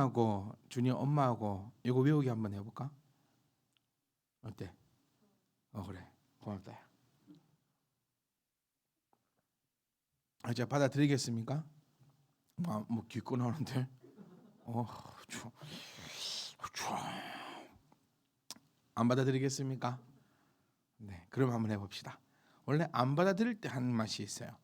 주니하고 주니 엄마하고 이거 외우기 한번 해볼까? 어때? 어 그래 고맙다. 아, 제가 받아드리겠습니까? 뭐, 뭐 기꺼 나오는데. 어, 추워. 추워. 안 받아드리겠습니까? 네, 그럼 한번 해봅시다. 원래 안 받아들일 때 하는 맛이 있어요.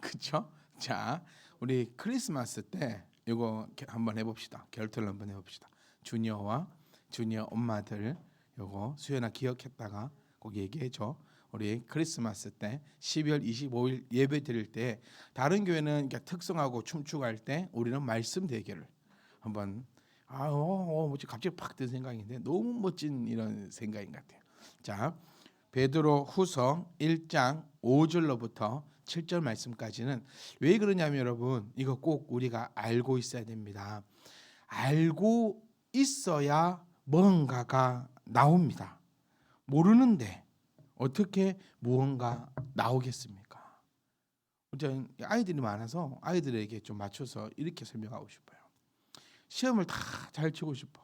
그렇죠? 자, 우리 크리스마스 때 이거 게- 한번 해봅시다. 결투를 한번 해봅시다. 주니어와 주니어 엄마들 요거 수연아 기억했다가 꼭 얘기해줘. 우리 크리스마스 때 12월 25일 예배 드릴 때 다른 교회는 특성하고 춤추고 할 때 우리는 말씀 대결을 한번 아, 어, 어, 갑자기 팍 든 생각인데 너무 멋진 이런 생각인 것 같아요. 자, 베드로 후서 1장 5절로부터 7절 말씀까지는 왜 그러냐면 여러분 이거 꼭 우리가 알고 있어야 됩니다. 알고 있어야 뭔가가 나옵니다. 모르는데 어떻게 무언가 나오겠습니까? 저는 아이들이 많아서 아이들에게 좀 맞춰서 이렇게 설명하고 싶어요. 시험을 다 잘 치고 싶어.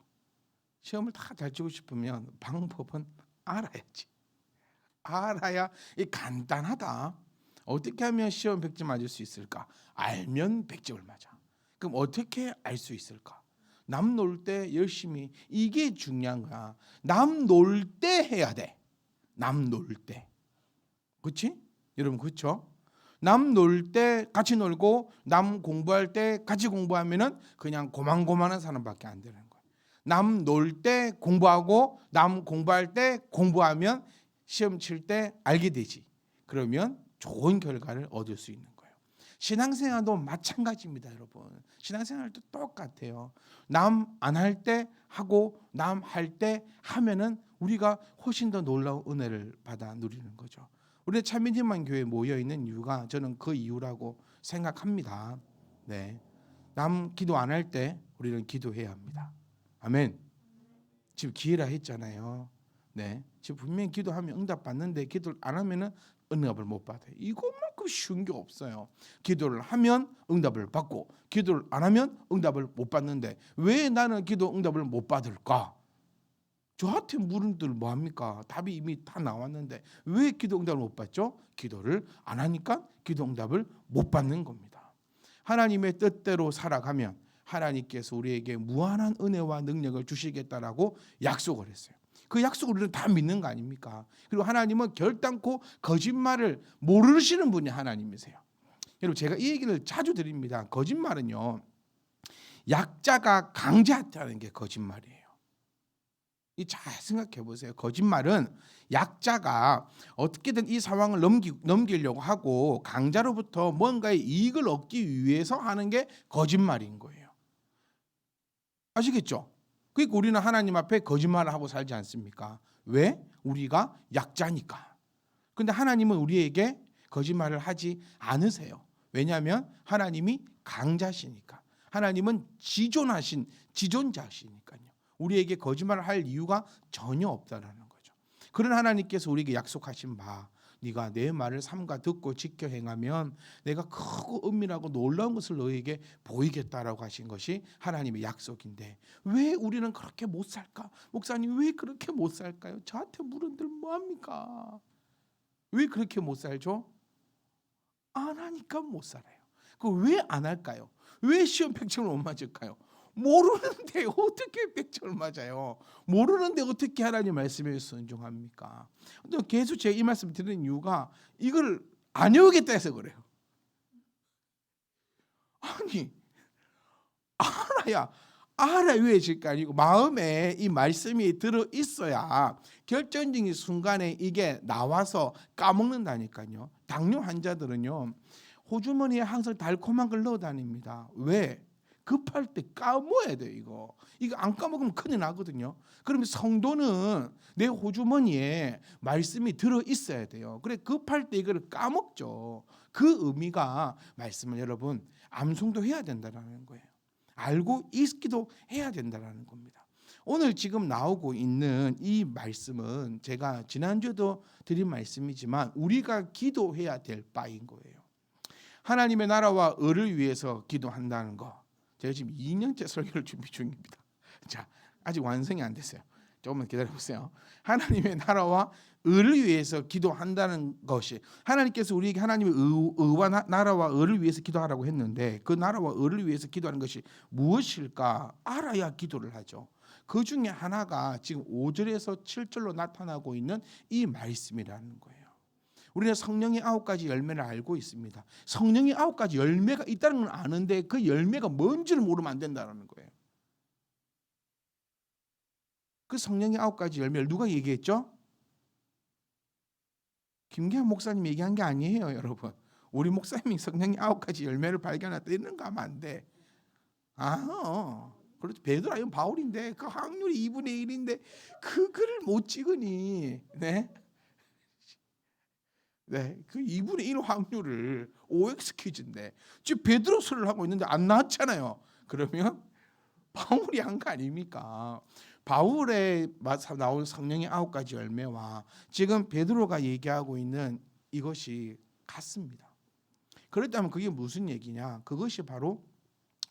시험을 다 잘 치고 싶으면 방법은 알아야지. 알아야 이 간단하다. 어떻게 하면 시험 100점 맞을 수 있을까? 알면 100점을 맞아. 그럼 어떻게 알 수 있을까? 남 놀 때 열심히 이게 중요한 거야. 남 놀 때 해야 돼. 남 놀 때. 그렇지? 여러분 그렇죠? 남 놀 때 같이 놀고 남 공부할 때 같이 공부하면은 그냥 고만고만한 사람밖에 안 되는 거야. 남 놀 때 공부하고 남 공부할 때 공부하면 시험 칠 때 알게 되지. 그러면 좋은 결과를 얻을 수 있는 거예요. 신앙생활도 마찬가지입니다, 여러분. 신앙생활도 똑같아요. 남 안 할 때 하고 남 할 때 하면은 우리가 훨씬 더 놀라운 은혜를 받아 누리는 거죠. 우리 참미님만 교회 모여 있는 이유가 저는 그 이유라고 생각합니다. 네. 남 기도 안 할 때 우리는 기도해야 합니다. 아멘. 지금 기회라 했잖아요. 네. 지금 분명히 기도하면 응답 받는데 기도를 안 하면은 응답을 못 받아요. 이것만큼 쉬운 게 없어요. 기도를 하면 응답을 받고 기도를 안 하면 응답을 못 받는데 왜 나는 기도 응답을 못 받을까? 저한테 물은들 뭐 합니까? 답이 이미 다 나왔는데 왜 기도 응답을 못 받죠? 기도를 안 하니까 기도 응답을 못 받는 겁니다. 하나님의 뜻대로 살아가면 하나님께서 우리에게 무한한 은혜와 능력을 주시겠다라고 약속을 했어요. 그 약속을 우리는 다 믿는 거 아닙니까? 그리고 하나님은 결단코 거짓말을 모르시는 분이 하나님이세요. 여러분 제가 이 얘기를 자주 드립니다. 거짓말은요. 약자가 강자한테하는 게 거짓말이에요. 이 잘 생각해 보세요. 거짓말은 약자가 어떻게든 이 상황을 넘기, 넘기려고 하고 강자로부터 뭔가의 이익을 얻기 위해서 하는 게 거짓말인 거예요. 아시겠죠? 그러니까 우리는 하나님 앞에 거짓말을 하고 살지 않습니까? 왜? 우리가 약자니까. 근데 하나님은 우리에게 거짓말을 하지 않으세요. 왜냐하면 하나님이 강자시니까. 하나님은 지존하신 지존자시니까요. 우리에게 거짓말을 할 이유가 전혀 없다라는 거죠. 그런 하나님께서 우리에게 약속하신 바 네가 내 말을 삼가 듣고 지켜 행하면 내가 크고 은밀하고 놀라운 것을 너에게 보이겠다라고 하신 것이 하나님의 약속인데 왜 우리는 그렇게 못 살까? 목사님 왜 그렇게 못 살까요? 저한테 물은들 뭐 합니까? 왜 그렇게 못 살죠? 안 하니까 못 살아요. 그 왜 안 할까요? 왜 시험 100점을 못 맞을까요? 모르는데 어떻게 100점을 맞아요? 모르는데 어떻게 하나님 말씀에 순종합니까? 근데 계속 제가 이 말씀 드리는 이유가 이걸 안 외우겠다 해서 그래요. 아니 알아야 알아 외워질 거 아니고 마음에 이 말씀이 들어 있어야 결정적인 순간에 이게 나와서 까먹는다니까요. 당뇨 환자들은요 호주머니에 항상 달콤한 걸 넣어 다닙니다. 왜? 급할 때 까먹어야 돼요 이거. 이거 안 까먹으면 큰일 나거든요. 그러면 성도는 내 호주머니에 말씀이 들어 있어야 돼요. 그래 급할 때 이거를 까먹죠. 그 의미가 말씀을 여러분 암송도 해야 된다라는 거예요. 알고 있기도 해야 된다라는 겁니다. 오늘 지금 나오고 있는 이 말씀은 제가 지난주에도 드린 말씀이지만 우리가 기도해야 될 바인 거예요. 하나님의 나라와 의를 위해서 기도한다는 거 제가 지금 2년째 설교를 준비 중입니다. 자, 아직 완성이 안 됐어요. 조금만 기다려 보세요. 하나님의 나라와 의를 위해서 기도한다는 것이 하나님께서 우리에게 하나님의 의, 의와 나, 나라와 의를 위해서 기도하라고 했는데 그 나라와 의를 위해서 기도하는 것이 무엇일까 알아야 기도를 하죠. 그 중에 하나가 지금 5절에서 7절로 나타나고 있는 이 말씀이라는 거예요. 우리는 성령의 아홉 가지 열매를 알고 있습니다. 성령의 아홉 가지 열매가 있다는 걸 아는데 그 열매가 뭔지를 모르면 안 된다는 거예요. 그 성령의 아홉 가지 열매를 누가 얘기했죠? 김기한 목사님 얘기한 게 아니에요, 여러분. 우리 목사님이 성령의 아홉 가지 열매를 발견했다 이런 거 하면 안 돼. 아, 그렇죠. 베드로 아니면 바울인데 그 확률이 2분의 1인데 그 글을 못 찍으니, 네? 네, 그 2분의 1 확률을 OX 퀴즈인데 지금 베드로서를 하고 있는데 안 나왔잖아요. 그러면 바울이 한 거 아닙니까? 바울의 나온 성령의 아홉 가지 열매와 지금 베드로가 얘기하고 있는 이것이 같습니다. 그렇다면 그게 무슨 얘기냐? 그것이 바로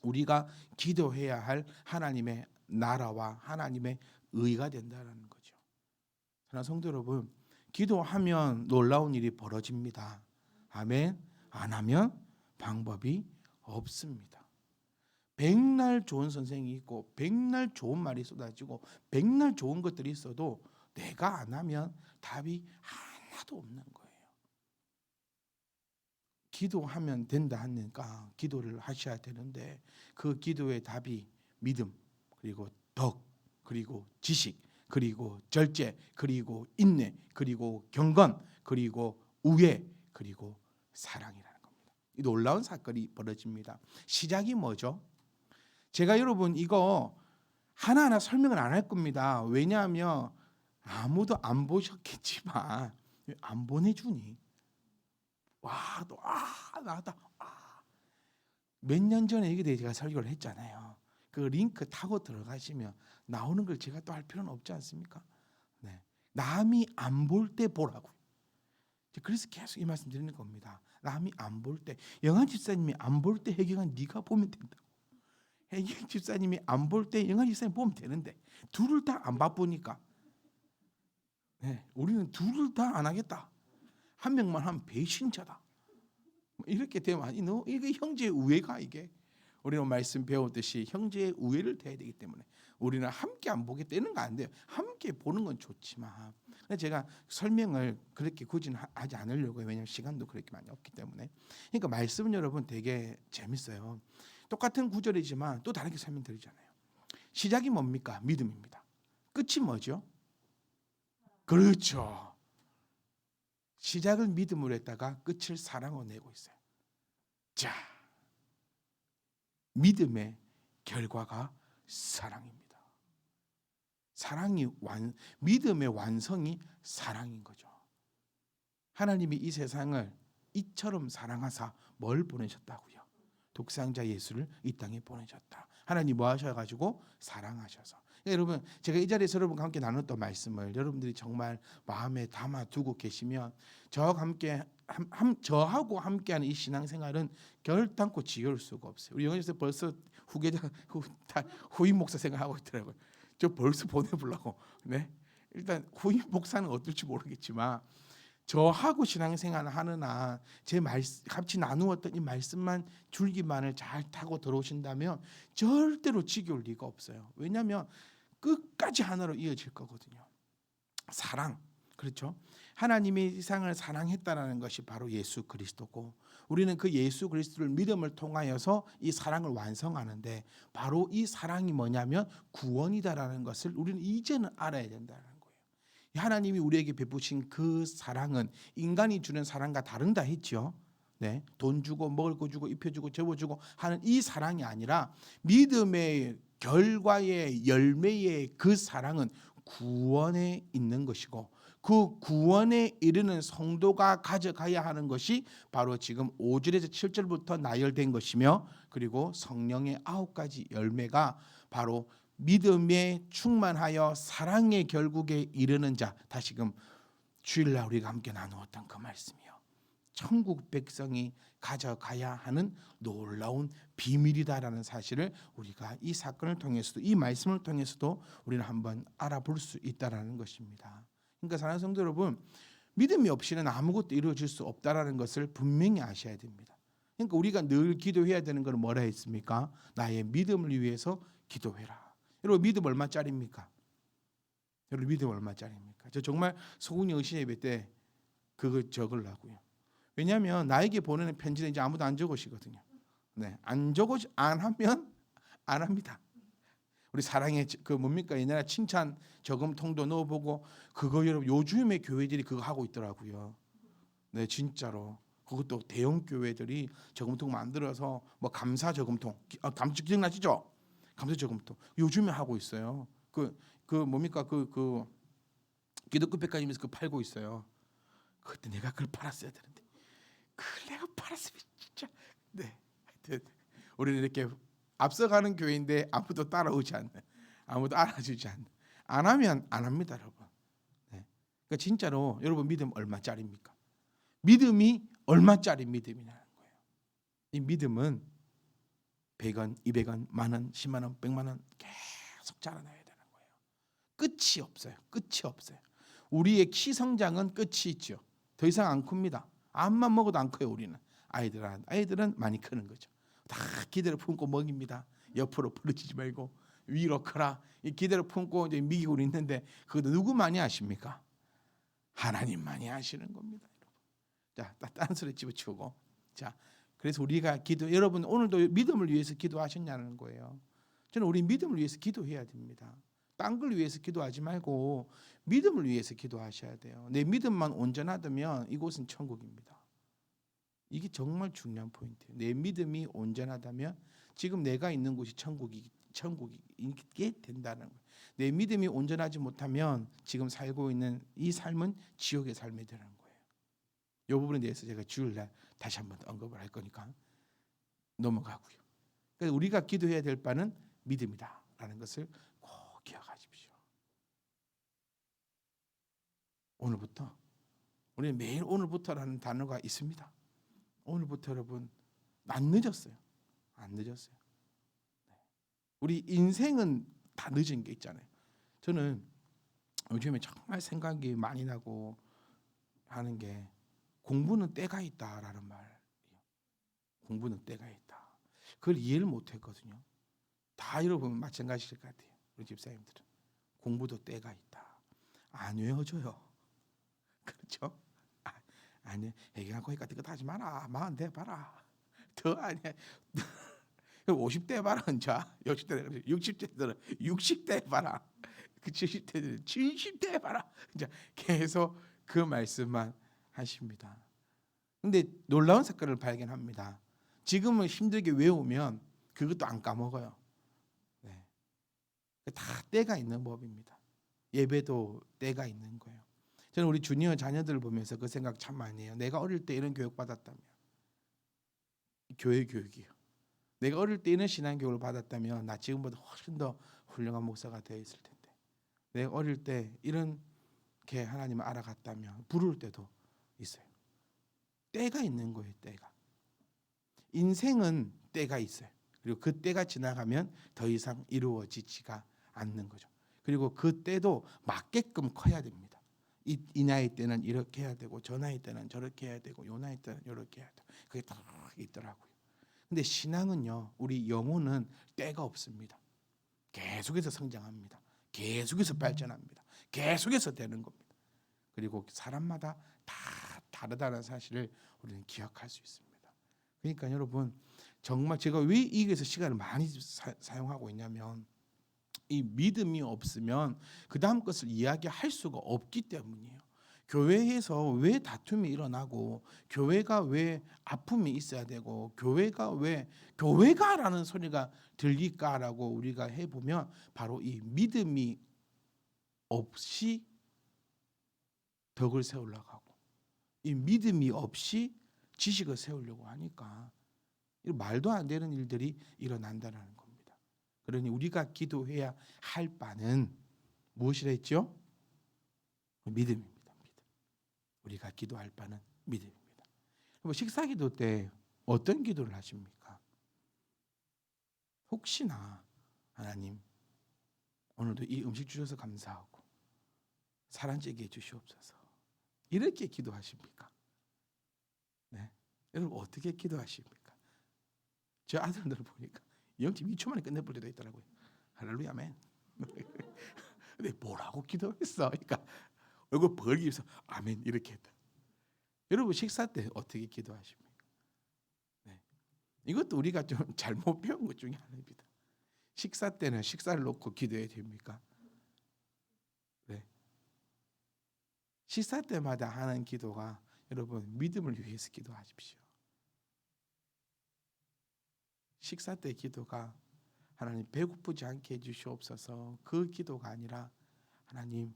우리가 기도해야 할 하나님의 나라와 하나님의 의가 된다는 거죠. 사랑하는 성도 여러분, 기도하면 놀라운 일이 벌어집니다. 아멘. 안 하면 방법이 없습니다. 백날 좋은 선생이 있고 백날 좋은 말이 쏟아지고 백날 좋은 것들이 있어도 내가 안 하면 답이 하나도 없는 거예요. 기도하면 된다 하니까 기도를 하셔야 되는데 그 기도의 답이 믿음 그리고 덕 그리고 지식 그리고 절제 그리고 인내 그리고 경건 그리고 우애 그리고 사랑이라는 겁니다. 이 놀라운 사건이 벌어집니다. 시작이 뭐죠? 제가 여러분 이거 하나하나 설명을 안 할 겁니다. 왜냐하면 아무도 안 보셨겠지만 안 보내주니 와, 또 아, 나왔다. 아. 몇 년 전에 대해 제가 설교를 했잖아요. 그 링크 타고 들어가시면 나오는 걸 제가 또 할 필요는 없지 않습니까? 네. 남이 안 볼 때 보라고. 그래서 계속 이 말씀 드리는 겁니다. 남이 안 볼 때, 영한 집사님이 안 볼 때 해경은 네가 보면 된다. 해경 집사님이 안 볼 때 영한 집사님 보면 되는데 둘을 다 안 바쁘니까. 네, 우리는 둘을 다 안 하겠다. 한 명만 하면 배신자다. 뭐 이렇게 되면 아니 너 이게 형제의 우애가 이게 우리는 말씀 배우듯이 형제의 우애를 대해야 되기 때문에 우리는 함께 안 보게 되는 거 안 돼요. 함께 보는 건 좋지만 제가 설명을 그렇게 굳이 하지 않으려고 해요. 왜냐하면 시간도 그렇게 많이 없기 때문에. 그러니까 말씀은 여러분 되게 재밌어요. 똑같은 구절이지만 또 다르게 설명드리잖아요. 시작이 뭡니까? 믿음입니다. 끝이 뭐죠? 그렇죠. 시작을 믿음으로 했다가 끝을 사랑으로 내고 있어요. 자, 믿음의 결과가 사랑입니다. 사랑이 완 믿음의 완성이 사랑인 거죠. 하나님이 이 세상을 이처럼 사랑하사 뭘 보내셨다고요? 독생자 예수를 이 땅에 보내셨다. 하나님 뭐 하셔 가지고 사랑하셔서. 그러니까 여러분 제가 이 자리에서 여러분과 함께 나눴던 말씀을 여러분들이 정말 마음에 담아 두고 계시면 저와 함께 함, 함, 저하고 함께하는 이 신앙생활은 결단코 지겨울 수가 없어요. 우리 영에서 벌써 후계자 후, 후임 목사 생각하고 있더라고요. 저 벌써 보내보려고. 네. 일단 후임 목사는 어떨지 모르겠지만 저하고 신앙생활 한제말 같이 나누었던 이 말씀만 줄기만을 잘 타고 들어오신다면 절대로 지겨울 리가 없어요. 왜냐하면 끝까지 하나로 이어질 거거든요. 사랑 그렇죠? 하나님이 세상을 사랑했다라는 것이 바로 예수 그리스도고 우리는 그 예수 그리스도를 믿음을 통하여서 이 사랑을 완성하는데 바로 이 사랑이 뭐냐면 구원이다라는 것을 우리는 이제는 알아야 된다는 거예요. 하나님이 우리에게 베푸신 그 사랑은 인간이 주는 사랑과 다른다 했죠. 네, 돈 주고 먹을 거 주고 입혀 주고 접어 주고 하는 이 사랑이 아니라 믿음의 결과의 열매의 그 사랑은 구원에 있는 것이고 그 구원에 이르는 성도가 가져가야 하는 것이 바로 지금 5절에서 7절부터 나열된 것이며 그리고 성령의 아홉 가지 열매가 바로 믿음에 충만하여 사랑의 결국에 이르는 자 다시금 주일날 우리가 함께 나누었던 그 말씀이요. 천국 백성이 가져가야 하는 놀라운 비밀이다라는 사실을 우리가 이 사건을 통해서도 이 말씀을 통해서도 우리는 한번 알아볼 수 있다라는 것입니다. 그러니까 사랑하는 성도 여러분, 믿음이 없이는 아무것도 이루어질 수 없다라는 것을 분명히 아셔야 됩니다. 그러니까 우리가 늘 기도해야 되는 것은 뭐라 했습니까? 나의 믿음을 위해서 기도해라. 여러분 믿음 얼마짜리입니까? 여러분 믿음 얼마짜리입니까? 저 정말 소군이 의신 예배 때 그거 적으려고요. 왜냐하면 나에게 보내는 편지는 이제 아무도 안 적으시거든요. 네, 안 적어 안 하면 안 합니다. 우리 사랑의 그 뭡니까 옛날에 칭찬 저금통도 넣어보고 그거 여러분 요즘에 교회들이 그거 하고 있더라고요. 네, 진짜로 그것도 대형 교회들이 저금통 만들어서 뭐 감사 저금통, 아, 감 기억나시죠? 감사 저금통 요즘에 하고 있어요. 그그 뭡니까 그그 기독교 백화점에서 그 팔고 있어요. 그때 내가 그걸 팔았어야 되는데 팔았으면 진짜. 네 하여튼 우리는 이렇게 앞서가는 교회인데 아무도 따라오지 않는 아무도 알아주지 않는 안 하면 안 합니다 여러분. 네. 그러니까 진짜로 여러분 믿음 얼마짜리입니까? 믿음이 얼마짜리 믿음이냐는 거예요. 이 믿음은 100원 200원 만원 10만원 100만원 계속 거예요. 끝이 없어요. 끝이 없어요. 우리의 키 성장은 끝이 있죠. 더 이상 안 큽니다 암만 먹어도 안 커요 우리는 아이들은 아이들은 많이 크는 거죠 다 기대를 품고 먹입니다. 옆으로 부러지지 말고 위로 커라. 이 기대를 품고 이제 미기고 있는데 그것도 누구만이 아십니까? 하나님만이 아시는 겁니다. 자, 딴 소리 집어치우고 자, 그래서 우리가 기도 여러분 오늘도 믿음을 위해서 기도하셨냐는 거예요. 저는 우리 믿음을 위해서 기도해야 됩니다. 딴 걸 위해서 기도하지 말고 믿음을 위해서 기도하셔야 돼요. 내 믿음만 온전하다면 이곳은 천국입니다. 이게 정말 중요한 포인트예요. 내 믿음이 온전하다면 지금 내가 있는 곳이 천국이 천국이게 된다는 거예요. 내 믿음이 온전하지 못하면 지금 살고 있는 이 삶은 지옥의 삶이 되는 거예요. 이 부분에 대해서 제가 주일날 다시 한번 언급을 할 거니까 넘어가고요. 그러니까 우리가 기도해야 될 바는 믿음이다라는 것을 꼭 기억하십시오. 오늘부터 우리는 매일 오늘부터라는 단어가 있습니다. 오늘부터 여러분 안 늦었어요. 안 늦었어요. 네. 우리 인생은 다 늦은 게 있잖아요. 저는 요즘에 정말 생각이 많이 나고 하는 게 공부는 때가 있다라는 말이에요. 공부는 때가 있다. 그걸 이해를 못 했거든요. 다 여러분 마찬가지일 것 같아요. 우리 집사님들은 공부도 때가 있다. 안 외워져요. 그렇죠? 아니 애기가 거기까지 그거 하지 마라. 마흔 대 봐라. 더 아니야 50대 봐라 자. 60대 60대들은 60대 봐라. 그 70대들은 70대 봐라. 이제 계속 그 말씀만 하십니다. 근데 놀라운 사건을 발견합니다. 지금은 힘들게 외우면 그것도 안 까먹어요. 네. 다 때가 있는 법입니다. 예배도 때가 있는 거예요 저는 우리 주니어 자녀들을 보면서 그 생각 참 많이 해요. 내가 어릴 때 이런 교육 받았다면 교회 교육이요. 내가 어릴 때 이런 신앙 교육을 받았다면 나 지금보다 훨씬 더 훌륭한 목사가 되어 있을 텐데. 내가 어릴 때 이렇게 하나님을 알아갔다면 부를 때도 있어요. 때가 있는 거예요. 때가. 인생은 때가 있어요. 그리고 그 때가 지나가면 더 이상 이루어지지가 않는 거죠. 그리고 그 때도 맞게끔 커야 됩니다. 이, 이 나이 때는 이렇게 해야 되고 저 나이 때는 저렇게 해야 되고 요 나이 때는 이렇게 해야 되고 그게 다 있더라고요. 근데 신앙은요, 우리 영혼은 때가 없습니다. 계속해서 성장합니다. 계속해서 발전합니다. 계속해서 되는 겁니다. 그리고 사람마다 다 다르다는 사실을 우리는 기억할 수 있습니다. 그러니까 여러분 정말 제가 왜 이게서 시간을 많이 사, 사용하고 있냐면 이 믿음이 없으면 그 다음 것을 이야기할 수가 없기 때문이에요. 교회에서 왜 다툼이 일어나고 교회가 왜 아픔이 있어야 되고 교회가 왜 교회가라는 소리가 들릴까라고 우리가 해보면 바로 이 믿음이 없이 덕을 세우려고 이 믿음이 없이 지식을 세우려고 하니까 말도 안 되는 일들이 일어난다는 거. 그러니 우리가 기도해야 할 바는 무엇이라 했죠? 믿음입니다. 믿음. 우리가 기도할 바는 믿음입니다. 뭐 식사 기도 때 어떤 기도를 하십니까? 혹시나 하나님 오늘도 이 음식 주셔서 감사하고 사랑지게 해 주시옵소서. 이렇게 기도하십니까? 네. 여러분 어떻게 기도하십니까? 저 아들들 보니까 영집 2초 만에 끝내볼 때도 있더라고요. 할렐루야 아멘. 근데 뭐라고 기도했어? 그러니까 얼굴 벌기면서 아멘 이렇게 했다. 여러분 식사 때 어떻게 기도하십니까? 네. 이것도 우리가 좀 잘못 배운 것 중에 하나입니다. 식사 때는 식사를 놓고 기도해야 됩니까? 네. 식사 때마다 하는 기도가 여러분 믿음을 위해서 기도하십시오. 식사 때 기도가 하나님 배고프지 않게 해주시옵소서 그 기도가 아니라 하나님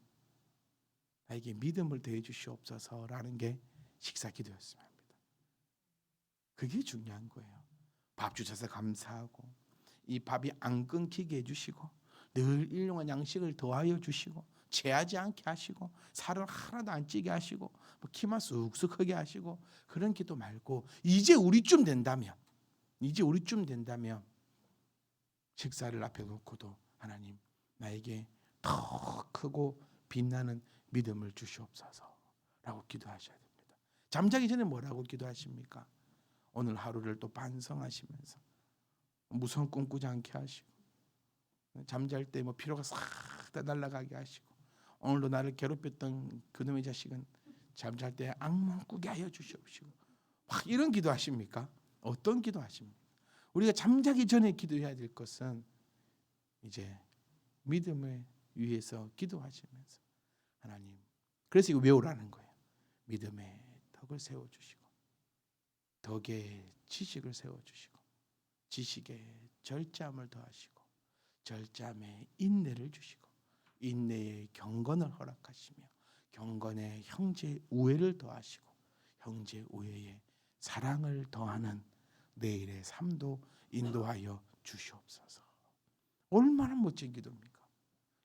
나에게 믿음을 더해 주시옵소서라는 게 식사 기도였으면 합니다. 그게 중요한 거예요. 밥 주셔서 감사하고 이 밥이 안 끊기게 해주시고 늘 일용한 양식을 더하여 주시고 체하지 않게 하시고 살을 하나도 안 찌게 하시고 뭐 키만 쑥쑥 크게 하시고 그런 기도 말고 이제 우리쯤 된다면 이제 우리쯤 된다면 식사를 앞에 놓고도 하나님 나에게 더 크고 빛나는 믿음을 주시옵소서라고 기도하셔야 됩니다. 잠자기 전에 뭐라고 기도하십니까? 오늘 하루를 또 반성하시면서 무서운 꿈 꾸지 않게 하시고 잠잘 때 뭐 피로가 싹 다 날아가게 하시고 오늘도 나를 괴롭혔던 그놈의 자식은 잠잘 때 악몽 꾸게 하여 주시옵시고 막 이런 기도하십니까? 어떤 기도하십니까? 우리가 잠자기 전에 기도해야 될 것은 이제 믿음을 위해서 기도하시면서 하나님 그래서 이거 외우라는 거예요. 믿음의 덕을 세워 주시고 덕의 지식을 세워 주시고 지식의 절제함을 더하시고 절제함에 인내를 주시고 인내의 경건을 허락하시며 경건의 형제 우애를 더하시고 형제 우애에 사랑을 더하는 내일의 삶도 인도하여 주시옵소서. 얼마나 멋진 기도입니까?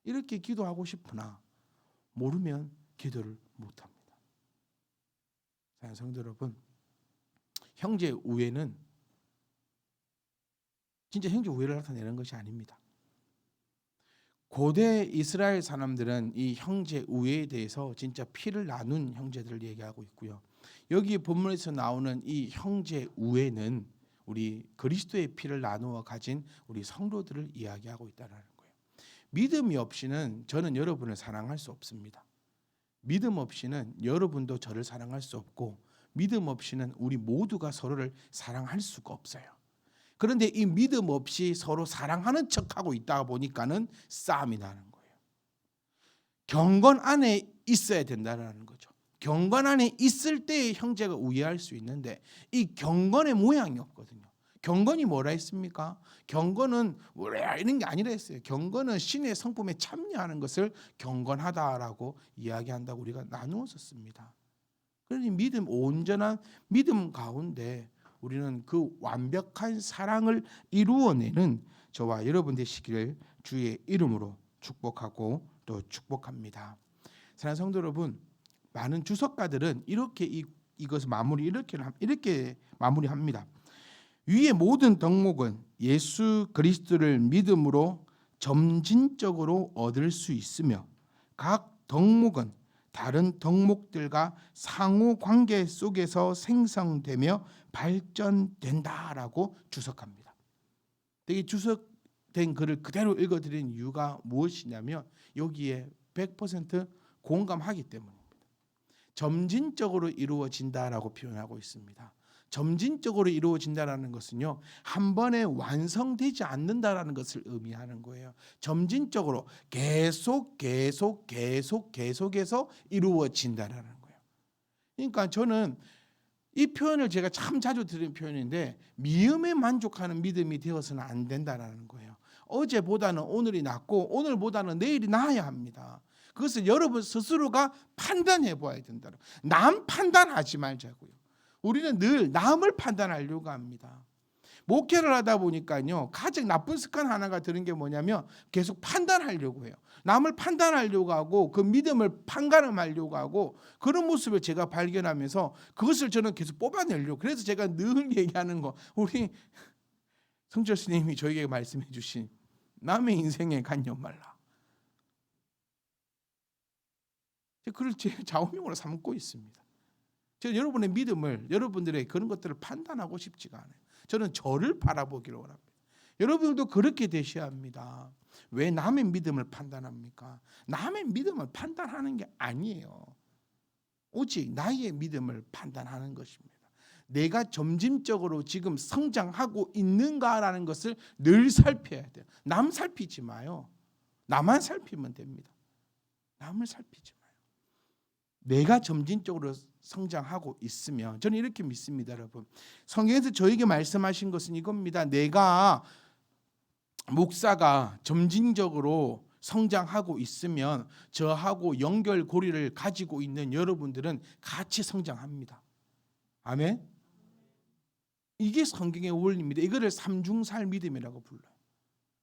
이렇게 기도하고 싶으나 모르면 기도를 못 합니다. 사랑하는 성도 여러분, 형제 우애는 진짜 형제 우애를 나타내는 것이 아닙니다. 고대 이스라엘 사람들은 이 형제 우애에 대해서 진짜 피를 나눈 형제들을 얘기하고 있고요. 여기 본문에서 나오는 이 형제 우애는 우리 그리스도의 피를 나누어 가진 우리 성도들을 이야기하고 있다라는 거예요. 믿음이 없이는 저는 여러분을 사랑할 수 없습니다. 믿음 없이는 여러분도 저를 사랑할 수 없고 믿음 없이는 우리 모두가 서로를 사랑할 수가 없어요. 그런데 이 믿음 없이 서로 사랑하는 척하고 있다 보니까는 싸움이 나는 거예요. 경건 안에 있어야 된다는 거죠. 경건 안에 있을 때 형제가 우애할 수 있는데 이 경건의 모양이 없거든요. 경건이 뭐라 했습니까? 경건은 뭐라 이런 게 아니라 했어요. 경건은 신의 성품에 참여하는 것을 경건하다라고 이야기한다고 우리가 나누어서 씁니다. 그러니 믿음 온전한 믿음 가운데 우리는 그 완벽한 사랑을 이루어내는 저와 여러분 되시기를 주의 이름으로 축복하고 또 축복합니다. 사랑하는 성도 여러분, 많은 주석가들은 이렇게 이, 이것을 마무리 이렇게 이렇게 마무리합니다. 위의 모든 덕목은 예수 그리스도를 믿음으로 점진적으로 얻을 수 있으며 각 덕목은 다른 덕목들과 상호 관계 속에서 생성되며 발전된다라고 주석합니다. 이 주석된 글을 그대로 읽어드린 이유가 무엇이냐면 여기에 100% 공감하기 때문입니다. 점진적으로 이루어진다라고 표현하고 있습니다. 점진적으로 이루어진다라는 것은요 한 번에 완성되지 않는다라는 것을 의미하는 거예요. 점진적으로 계속 계속 계속 계속해서 이루어진다라는 거예요. 그러니까 저는 이 표현을 제가 참 자주 들은 표현인데 미음에 만족하는 믿음이 되어서는 안 된다라는 거예요. 어제보다는 오늘이 낫고 오늘보다는 내일이 나아야 합니다. 그것을 여러분 스스로가 판단해 보아야 된다. 남 판단하지 말자고요. 우리는 늘 남을 판단하려고 합니다. 목회를 하다 보니까요 가장 나쁜 습관 하나가 드는 게 뭐냐면 계속 판단하려고 해요. 남을 판단하려고 하고 그 믿음을 판가름하려고 하고 그런 모습을 제가 발견하면서 그것을 저는 계속 뽑아내려고. 그래서 제가 늘 얘기하는 거 우리 성철 스님이 저에게 말씀해 주신 남의 인생에 간념 말라. 제가 그걸 제 좌우명으로 삼고 있습니다. 제가 여러분의 믿음을 여러분들의 그런 것들을 판단하고 싶지가 않아요. 저는 저를 바라보기를 원합니다. 여러분들도 그렇게 되셔야 합니다. 왜 남의 믿음을 판단합니까? 남의 믿음을 판단하는 게 아니에요. 오직 나의 믿음을 판단하는 것입니다. 내가 점진적으로 지금 성장하고 있는가라는 것을 늘 살펴야 돼요. 남 살피지 마요. 나만 살피면 됩니다. 남을 마요. 내가 점진적으로 성장하고 있으면 저는 이렇게 믿습니다, 여러분. 성경에서 저에게 말씀하신 것은 이겁니다. 내가 목사가 점진적으로 성장하고 있으면 저하고 연결고리를 가지고 있는 여러분들은 같이 성장합니다. 아멘. 이게 성경의 원리입니다. 이거를 삼중살 믿음이라고 불러요.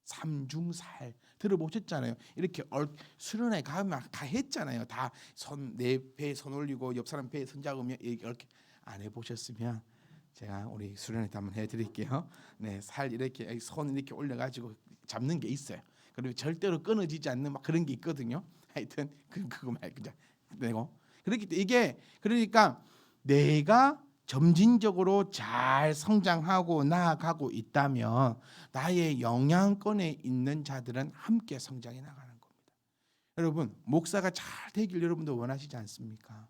삼중살 들어보셨잖아요. 이렇게 얼, 수련회 가면 다 했잖아요. 다 손 내 배에 손 올리고 옆 사람 배에 손 잡으면 이렇게 안 해보셨으면 제가 우리 수련회 때 한번 해드릴게요. 네, 살 이렇게 손 이렇게 올려가지고 잡는 게 있어요. 그리고 절대로 끊어지지 않는 막 그런 게 있거든요. 하여튼 그 그거 말 그냥 내고 그렇기 때문에 이게 그러니까 내가 점진적으로 잘 성장하고 나아가고 있다면 나의 영향권에 있는 자들은 함께 성장해 나가는 겁니다. 여러분 목사가 잘 되길 여러분도 원하시지 않습니까?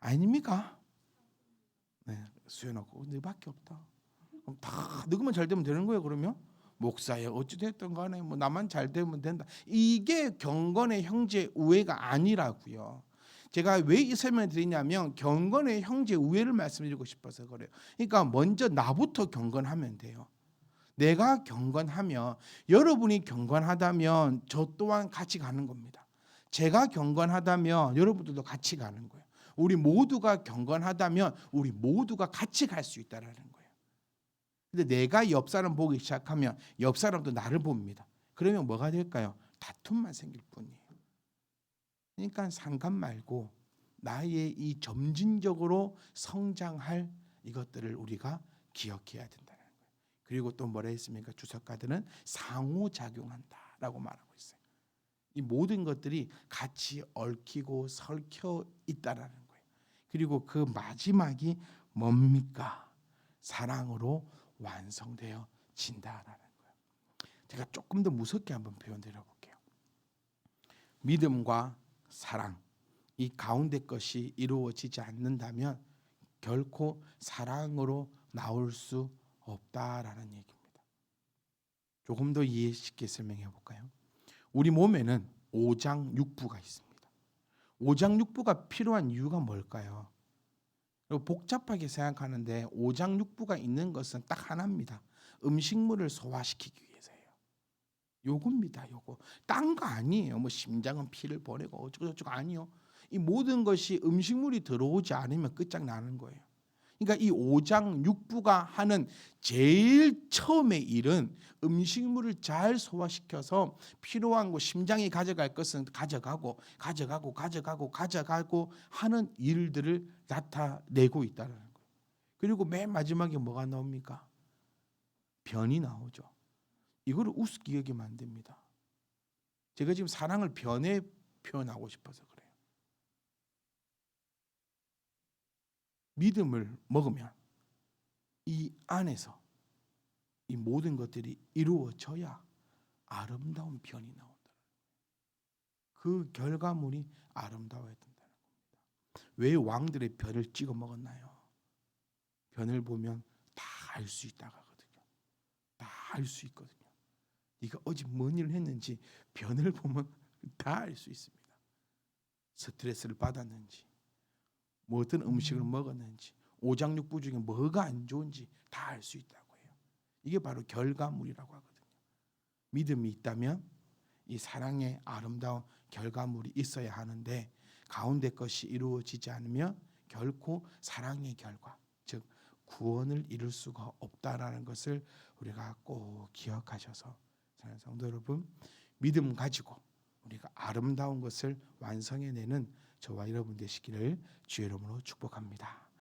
아닙니까? 네, 수연하고 너밖에 없다. 그럼 다 너만 잘 되면 되는 거예요. 그러면 목사야 어찌 됐든 간에 뭐 나만 잘 되면 된다. 이게 경건의 형제 우애가 아니라고요. 제가 왜 이 설명을 드리냐면 경건의 형제 우애를 말씀드리고 싶어서 그래요. 그러니까 먼저 나부터 경건하면 돼요. 내가 경건하면 여러분이 경건하다면 저 또한 같이 가는 겁니다. 제가 경건하다면 여러분들도 같이 가는 거예요. 우리 모두가 경건하다면 우리 모두가 같이 갈 수 있다라는 거예요. 근데 내가 옆 사람 보기 시작하면 옆 사람도 나를 봅니다. 그러면 뭐가 될까요? 다툼만 생길 뿐이에요. 그러니까 상관 말고 나의 이 점진적으로 성장할 이것들을 우리가 기억해야 된다는 거예요. 그리고 또 뭐라 했습니까? 주석가들은 상호작용한다라고 말하고 있어요. 이 모든 것들이 같이 얽히고 설켜 있다라는 거예요. 그리고 그 마지막이 뭡니까? 사랑으로 완성되어 진다라는 거예요. 제가 조금 더 무섭게 한번 표현 드려 볼게요. 믿음과 사랑 이 가운데 것이 이루어지지 않는다면 결코 사랑으로 나올 수 없다라는 얘기입니다. 조금 더 이해 쉽게 설명해 볼까요? 우리 몸에는 오장육부가 있습니다. 오장육부가 필요한 이유가 뭘까요? 복잡하게 생각하는데 오장육부가 있는 것은 딱 하나입니다. 음식물을 소화시키기 요. 요겁니다. 요거. 딴 거 아니에요. 뭐 심장은 피를 보내고 어쩌고 저쩌고 아니요. 이 모든 것이 음식물이 들어오지 않으면 끝장나는 거예요. 그러니까 이 오장 육부가 하는 제일 처음의 일은 음식물을 잘 소화시켜서 필요한 거 심장이 가져갈 것은 가져가고 가져가고 가져가고 가져가고 하는 일들을 나타내고 있다는 거예요. 그리고 맨 마지막에 뭐가 나옵니까? 변이 나오죠. 이거를 우습게 여기면 안 됩니다. 제가 지금 사랑을 변에 표현하고 싶어서 그래요. 믿음을 먹으면 이 안에서 이 모든 것들이 이루어져야 아름다운 변이 나온다. 그 결과물이 아름다워야 된다는 겁니다. 왜 왕들의 변을 찍어 먹었나요? 변을 보면 다 알 수 있다가 하거든요. 다 알 수 있거든요. 네가 어제 뭔 일을 했는지 변을 보면 다 알 수 있습니다. 스트레스를 받았는지 뭐 어떤 음식을 먹었는지 오장육부 중에 뭐가 안 좋은지 다 알 수 있다고 해요. 이게 바로 결과물이라고 하거든요. 믿음이 있다면 이 사랑의 아름다운 결과물이 있어야 하는데 가운데 것이 이루어지지 않으면 결코 사랑의 결과, 즉 구원을 이룰 수가 없다라는 것을 우리가 꼭 기억하셔서 성도 여러분 믿음 가지고 우리가 아름다운 것을 완성해내는 저와 여러분 되시기를 주의 이름으로 축복합니다.